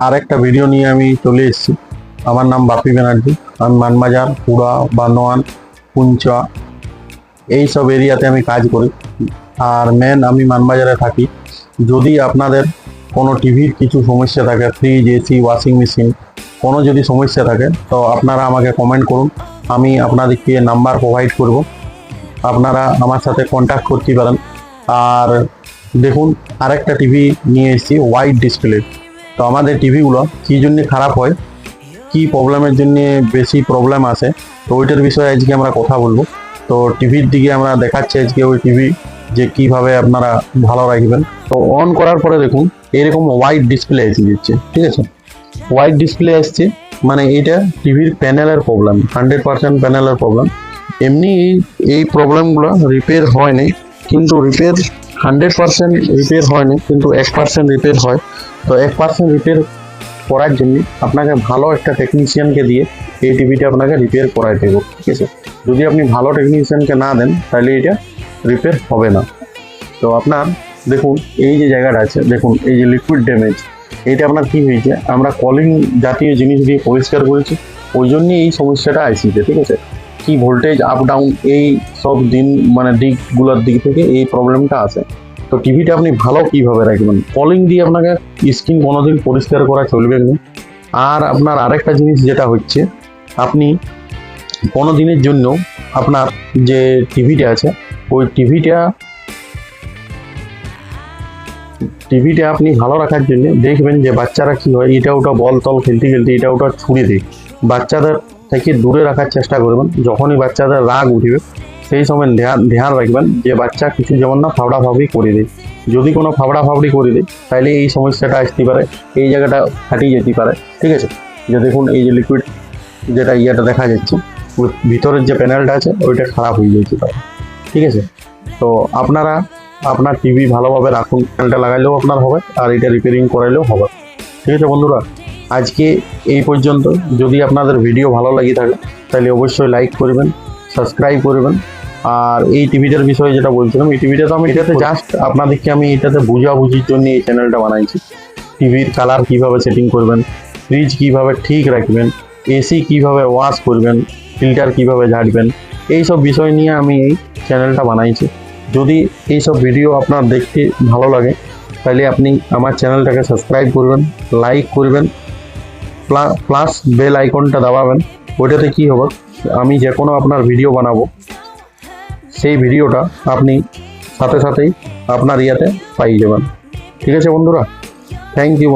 আর একটা ভিডিও নিয়ে আমি চলে এসেছি। আমার নাম বাপি ব্যানার্জি। আমি মানবাজার পুরা, বান্দোয়ান, পুঞ্চা, এই সব এরিয়াতে আমি কাজ করি। আর মেন আমি মানবাজারে থাকি। যদি আপনাদের কোনো টিভির কিছু সমস্যা থাকে ফ্রিজ এসি ওয়াশিং মেশিন কোনো যদি সমস্যা থাকে, তো আপনারা আমাকে কমেন্ট করুন। আমি আপনাদেরকে নাম্বার প্রোভাইড করব। আপনারা আমার সাথে কন্ট্যাক্ট করতে পারেন। আর দেখুন, আরেকটা টিভি নিয়ে এসেছি হোয়াইট ডিসপ্লে তো আমাদের টিভিগুলো কী জন্য খারাপ হয়, কী প্রবলেমের জন্য বেশি প্রবলেম আসে, তো ওইটার বিষয়ে আজকে আমরা কথা বলব। তো টিভির দিকে আমরা দেখাচ্ছি আজকে ওই টিভি যে কীভাবে আপনারা ভালো রাখবেন। তো অন করার পরে দেখুন, এরকম হোয়াইট ডিসপ্লে এসে দিচ্ছে ঠিক আছে? হোয়াইট ডিসপ্লে আসছে মানে এটা টিভির প্যানেলের প্রবলেম হান্ড্রেড পার্সেন্ট প্যানেলের প্রবলেম এমনি এই এই প্রবলেমগুলো রিপেয়ার হয়নি কিন্তু রিপেয়ার হান্ড্রেড পার্সেন্ট রিপেয়ার হয়নি কিন্তু এক পার্সেন্ট রিপেয়ার হয়। তো এক পার্সেন্ট রিপেয়ার করার জন্য আপনাকে ভালো একটা টেকনিশিয়ানকে দিয়ে এই টিভিটা আপনাকে রিপেয়ার করাই দেব, ঠিক আছে? যদি আপনি ভালো টেকনিশিয়ানকে না দেন, তাহলে এটা রিপেয়ার হবে না। তো আপনার, দেখুন, এই যে জায়গাটা আছে, দেখুন, এই যে লিকুইড ড্যামেজ এইটা আপনার কী হয়েছে? আমরা কলিং জাতীয় জিনিস দিয়ে পরিষ্কার করেছি, ওই জন্যই এই সমস্যাটা আইসিতে ঠিক আছে? কি ভোল্টেজ আপ ডাউন এই সব দিন মানে দিকগুলোর দিক থেকে এই প্রবলেমটা আসে তো টিভিটা আপনি ভালো কীভাবে রাখবেন? কলিং দিয়ে আপনাকে স্ক্রিন কোনোদিন পরিষ্কার করা চলবে না। আর আপনার আরেকটা জিনিস যেটা হচ্ছে, আপনি কোনো দিনের জন্য আপনার যে টিভিটা আছে, ওই টিভিটা টিভিটা আপনি ভালো রাখার জন্য দেখবেন যে বাচ্চারা কী হয়, এটা ওটা বল তল খেলতে খেলতে, এটা ওটা ছুঁড়ে দেয়। বাচ্চাদের থেকে দূরে রাখার চেষ্টা করবেন, যখনই বাচ্চাদের রাগ উঠবে সেই সময় ধ্যান ধ্যান রাখবেন যে বাচ্চা কিছু যেমন না ফাবড়া ফাবড়ি করে দেয়। যদি কোনো ফাবড়া ফাবড়ি করে দেয় তাহলে এই সমস্যাটা আসতে পারে, এই জায়গাটা ফাটিয়ে যেতে পারে, ঠিক আছে? যে দেখুন, এই যে লিকুইড যেটা ইয়েটা দেখা যাচ্ছে ভিতরের যে প্যানেলটা আছে, ওইটা খারাপ হয়ে যেতে পারে, ঠিক আছে? তো আপনারা আপনার টিভি ভালোভাবে রাখুন প্যানেলটা লাগাইলেও আপনার হবে, আর এটা রিপেয়ারিং করাইলেও হবে, ঠিক আছে বন্ধুরা? আজকে এই পর্যন্ত, যদি আপনাদের ভিডিও ভালো লাগে থাকে তাহলে অবশ্যই লাইক করবেন সাবস্ক্রাইব করবেন আর এই টিভিটার বিষয়ে যেটা বলছিলাম, এই টিভিটা তো আমি এটাতে জাস্ট আপনাদেরকে আমি এটাতে বুঝাবুঝির জন্য এই চ্যানেলটা বানাইছি। টিভির কালার কীভাবে সেটিং করবেন ফ্রিজ কীভাবে ঠিক রাখবেন এসি কীভাবে ওয়াশ করবেন ফিল্টার কীভাবে ঝাড়বেন এই সব বিষয় নিয়ে আমি এই চ্যানেলটা বানাইছি। যদি এই সব ভিডিও আপনার দেখতে ভালো লাগে, তাহলে আপনি আমার চ্যানেলটাকে সাবস্ক্রাইব করবেন লাইক করবেন প্লাস বেল আইকনটা দাবাবেন ওইটাতে কি হবে? আমি যে কোনো আপনার ভিডিও বানাবো। সেই ভিডিওটা আপনি সাথে সাথেই আপনার ইয়াতে পাইয়ে যাবেন। ঠিক আছে বন্ধুরা? Thank you